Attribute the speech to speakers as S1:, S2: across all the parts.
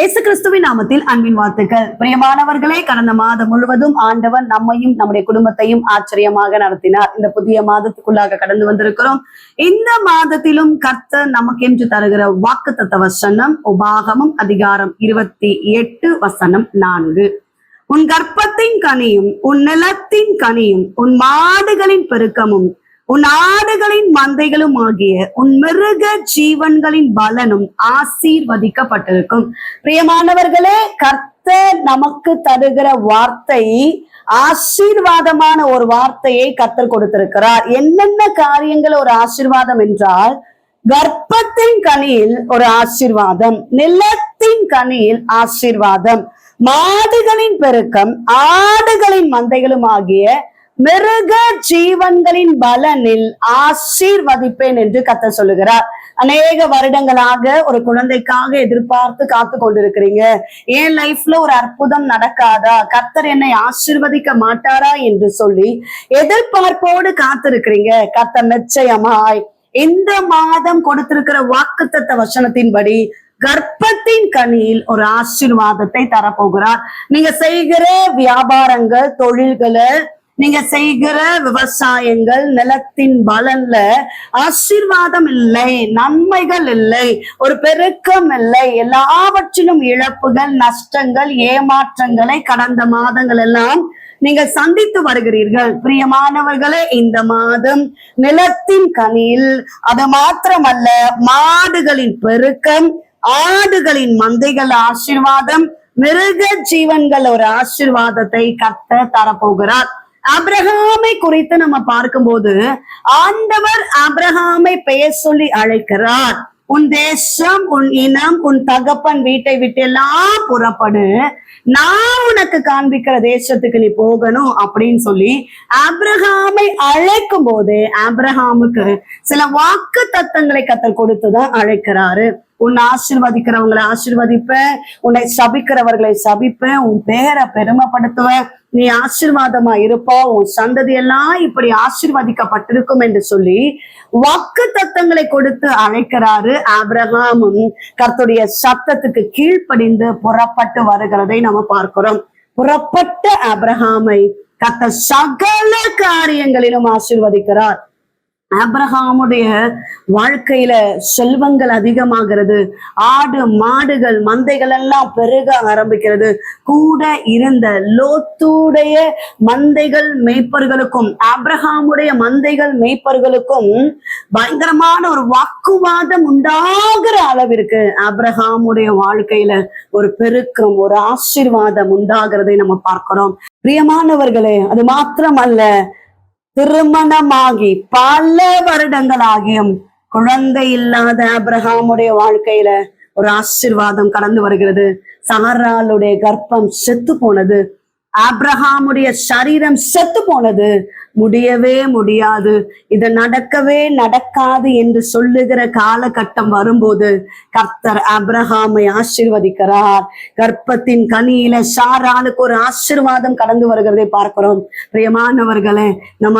S1: இயேசு கிறிஸ்துவின் நாமத்தில் அன்பின் வாழ்த்துக்கள். பிரியமானவர்களே கடந்த மாதம் முழுவதும் ஆண்டவன் நம்மையும் நம்முடைய குடும்பத்தையும் ஆச்சரியமாக நடத்தினார். இந்த புதிய மாதத்துக்குள்ளாக கடந்து வந்திருக்கிறோம். இந்த மாதத்திலும் கர்த்தர் நமக்கென்று தருகிற வாக்கு தத்த வசனம் உபாகமும் அதிகாரம் இருபத்தி எட்டு வசனம் நான்கு. உன் கர்ப்பத்தின் கனியும் உன் நிலத்தின் கனியும் உன் மாடுகளின் பெருக்கமும் உன் ஆடுகளின் மந்தைகளும் ஆகிய உன் மிருக ஜீவன்களின் பலனும் ஆசீர்வதிக்கப்பட்டிருக்கும். பிரியமானவர்களே கர்த்தர் நமக்கு தருகிற வார்த்தை ஆசீர்வாதமான ஒரு வார்த்தையை கத்தல் கொடுத்திருக்கிறார். என்னென்ன காரியங்கள் ஒரு ஆசீர்வாதம் என்றால் கர்ப்பத்தின் கனியில் ஒரு ஆசீர்வாதம் நிலத்தின் கனியில் ஆசீர்வாதம் மாடுகளின் பெருக்கம் ஆடுகளின் மந்தைகளும் ஆகிய மிருக ஜீவன்களின் பலனில் ஆசீர்வதிப்பேன் என்று கத்த சொல்லுகிறார். அநேக வருடங்களாக ஒரு குழந்தைக்காக எதிர்பார்த்து காத்து கொண்டிருக்கிறீங்க. என் லைஃப்ல ஒரு அற்புதம் நடக்காதா? கர்த்தர் என்னை ஆசிர்வதிக்க மாட்டாரா என்று சொல்லி எதிர்பார்ப்போடு காத்திருக்கிறீங்க. கத்த நிச்சயமாய் இந்த மாதம் கொடுத்திருக்கிற வாக்குத்தத்த வசனத்தின்படி கர்ப்பத்தின் கனியில் ஒரு ஆசீர்வாதத்தை தரப்போகிறார். நீங்க செய்கிற வியாபாரங்கள் தொழில்களை நீங்க செய்கிற விவசாயங்கள் நிலத்தின் பலன்ல ஆசீர்வாதம் இல்லை நன்மைகள் இல்லை ஒரு பெருக்கம் இல்லை. எல்லாவற்றிலும் இழப்புகள் நஷ்டங்கள் ஏமாற்றங்களை கடந்த மாதங்கள் எல்லாம் நீங்கள் சந்தித்து வருகிறீர்கள். பிரியமானவர்களே இந்த மாதம் நிலத்தின் கனியில் அது மாத்திரமல்ல மாடுகளின் பெருக்கம் ஆடுகளின் மந்தைகள் ஆசீர்வாதம் மிருக ஜீவன்கள் ஒரு ஆசீர்வாதத்தை கத்த தரப்போகிறார். அப்ரஹாமை குறித்து நம்ம பார்க்கும்போது ஆண்டவர் அப்ரஹாமை பெயர் சொல்லி அழைக்கிறார். உன் தேசம் உன் இனம் உன் தகப்பன் வீட்டை விட்டு எல்லாம் புறப்படு. நான் உனக்கு காண்பிக்கிற தேசத்துக்கு நீ போகணும் அப்படின்னு சொல்லி ஆப்ரஹாமை அழைக்கும் போது ஆப்ரஹாமுக்கு சில வாக்கு தத்தங்களை கத்தல் கொடுத்துதான் அழைக்கிறாரு. உன்னை ஆசிர்வதிக்கிறவங்களை ஆசிர்வதிப்பேன். உன்னை சபிக்கிறவர்களை சபிப்பேன். உன் பேரை பெருமைப்படுத்துவேன். நீ ஆசிர்வாதமா இருப்போ. உன் சந்ததி எல்லாம் இப்படி ஆசிர்வதிக்கப்பட்டிருக்கும் என்று சொல்லி வாக்கு தத்தங்களை கொடுத்து அழைக்கிறாரு ஆபிரகாமும் கர்த்துடைய சத்தத்துக்கு கீழ்ப்படிந்து புறப்பட்டு வருகிறதை நம்ம பார்க்கிறோம். புறப்பட்ட ஆபிரகாமை கத்த சகல காரியங்களிலும் ஆசிர்வதிக்கிறார். ஆப்ரஹாமுடைய வாழ்க்கையில செல்வங்கள் அதிகமாகிறது. ஆடு மாடுகள் மந்தைகள் எல்லாம் பெருக ஆரம்பிக்கிறது. கூட இருந்த லோத்துடைய மந்தைகள் மேய்ப்பர்களுக்கும் அப்ரஹாமுடைய மந்தைகள் மேய்ப்பர்களுக்கும் பயங்கரமான ஒரு வாக்குவாதம் உண்டாகிற அளவிற்கு ஆப்ரஹாமுடைய வாழ்க்கையில ஒரு பெருக்கம் ஒரு ஆசீர்வாதம் உண்டாகிறதை நம்ம பார்க்கிறோம். பிரியமானவர்களே அது மாத்திரம் அல்ல திருமணமாகி பல வருடங்களாகியும் குழந்தை இல்லாத அப்ரஹாமுடைய வாழ்க்கையில ஒரு ஆசிர்வாதம் கடந்து வருகிறது. சாராளுடைய கர்ப்பம் செத்து போனது. ஆப்ரஹாமுடைய சரீரம் செத்து போனது. முடியவே முடியாது. இது நடக்கவே நடக்காது என்று சொல்லுகிற காலகட்டம் வரும்போது கர்த்தர் அப்ரஹாமை ஆசிர்வதிக்கிறார். கர்ப்பத்தின் கனியில சாராளுக்கு ஒரு ஆசிர்வாதம் கடந்து வருகிறதை பார்க்கிறோம். பிரியமானவர்களே இந்த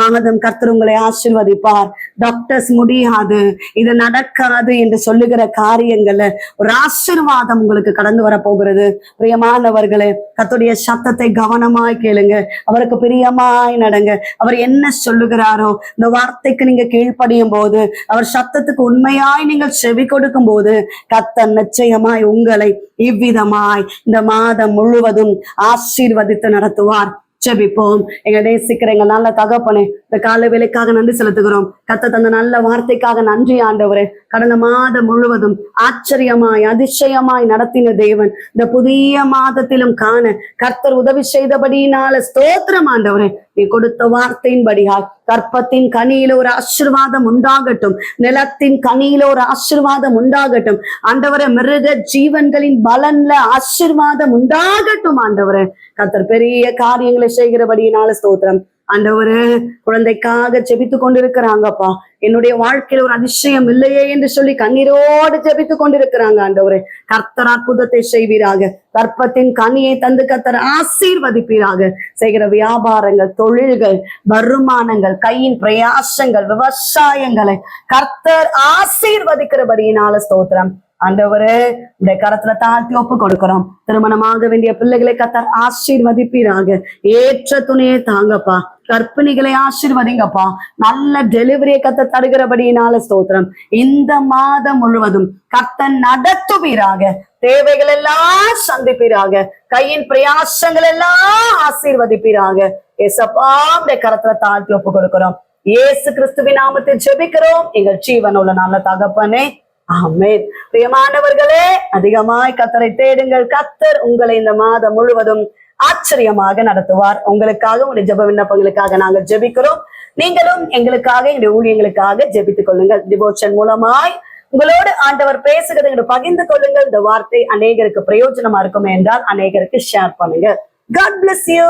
S1: கர்த்தர் உங்களை ஆசிர்வதிப்பார். டாக்டர்ஸ் முடியாது. இது நடக்காது என்று சொல்லுகிற காரியங்களை ஒரு ஆசிர்வாதம் உங்களுக்கு கடந்து வர போகிறது பிரியமானவர்களே கத்துடைய சத்தத்தை கவனமாய் கேளுங்க. அவருக்கு பிரியமாய் நடங்க. அவர் என்ன சொல்லுகிறாரோ இந்த வார்த்தைக்கு நீங்க கீழ்ப்படியும் போது அவர் சத்தத்துக்கு உண்மையாய் நீங்கள் செவி கொடுக்கும் போது கத்தர் நிச்சயமாய் உங்களை இவ்விதமாய் இந்த மாதம் முழுவதும் ஆசீர்வதித்து நடத்துவார். ஜெபிப்போம். எங்க நேசிக்கிற எங்க நல்ல தகப்பனே இந்த கால வேலைக்காக நன்றி செலுத்துகிறோம். கத்த தந்த நல்ல வார்த்தைக்காக நன்றி ஆண்டவரே. கடந்த மாதம் முழுவதும் ஆச்சரியமாய் அதிசயமாய் நடத்தின தேவன் இந்த புதிய மாதத்திலும் காண கர்த்தர் உதவி செய்தபடியினால ஸ்தோத்திரம் ஆண்டவரே. நீ கொடுத்த வார்த்தையின் வார்த்தையின்படியால் கற்பத்தின் கனியில ஒரு ஆசிர்வாதம் உண்டாகட்டும். நிலத்தின் கனியில ஒரு ஆசிர்வாதம் உண்டாகட்டும். ஆண்டவரை மிருக ஜீவன்களின் பலன்ல ஆசிர்வாதம் உண்டாகட்டும் ஆண்டவரை. கத்தர் பெரிய காரியங்களை செய்கிறபடியினால ஸ்தோத்திரம். ஆண்டவரே குழந்தைக்காக ஜெபித்து கொண்டிருக்கிறாங்கப்பா. என்னுடைய வாழ்க்கையில ஒரு அதிசயம் இல்லையே என்று சொல்லி கண்ணீரோடு ஜெபித்து கொண்டிருக்கிறாங்க ஆண்டவரே. கர்த்தர் அற்புதத்தை செய்வீராக. கற்பத்தின் கனியை தந்து கர்த்தர் ஆசீர்வதிப்பீராக. செய்கிற வியாபாரங்கள் தொழில்கள் வருமானங்கள் கையின் பிரயாசங்கள் விவசாயங்களை கர்த்தர் ஆசீர்வதிக்கிறபடியினால ஸ்தோத்திரம். ஆண்டவரே இந்த கரத்துல தாழ்த்தி ஒப்பு கொடுக்கிறோம். திருமணமாக வேண்டிய பிள்ளைகளை கத்தர் ஆசீர்வதிப்பீராக. ஏற்ற துணையை தாங்கப்பா. கர்ப்பிணிகளை ஆசிர்வதிங்கப்பா. நல்ல டெலிவரியை கத்த தருகிறபடியினால ஸ்தோத்திரம். இந்த மாதம் முழுவதும் கத்தன் நடத்துவீராக. தேவைகள் எல்லாம் சந்திப்பீராக. கையின் பிரயாசங்கள் எல்லாம் ஆசீர்வதிப்பீராக. ஏசப்பா உடைய கரத்துல தாழ்த்தி ஒப்பு கொடுக்கிறோம். இயேசு கிறிஸ்துவின் நாமத்தில் ஜெபிக்கிறோம். எங்கள் ஜீவன் உள்ள நல்ல தகப்பனே. ஆமேன். பிரியமானவர்களே அதிகமாய் கத்தரை தேடுங்கள். கத்தர் உங்களை இந்த மாதம் முழுவதும் ஆச்சரியமாக நடத்துவார். உங்களுக்காக உங்களுடைய ஜெப விண்ணப்பங்களுக்காக நாங்கள் ஜெபிக்கிறோம். நீங்களும் எங்களுக்காக எங்களுடைய ஊழியங்களுக்காக ஜெபித்துக் கொள்ளுங்கள். டிவோஷன் மூலமாய் உங்களோடு ஆண்டவர் பேசுகிறது பகிர்ந்து கொள்ளுங்கள். இந்த வார்த்தை அநேகருக்கு பிரயோஜனமா இருக்கும் என்றால் அநேகருக்கு ஷேர் பண்ணுங்க காட் பிளஸ் யூ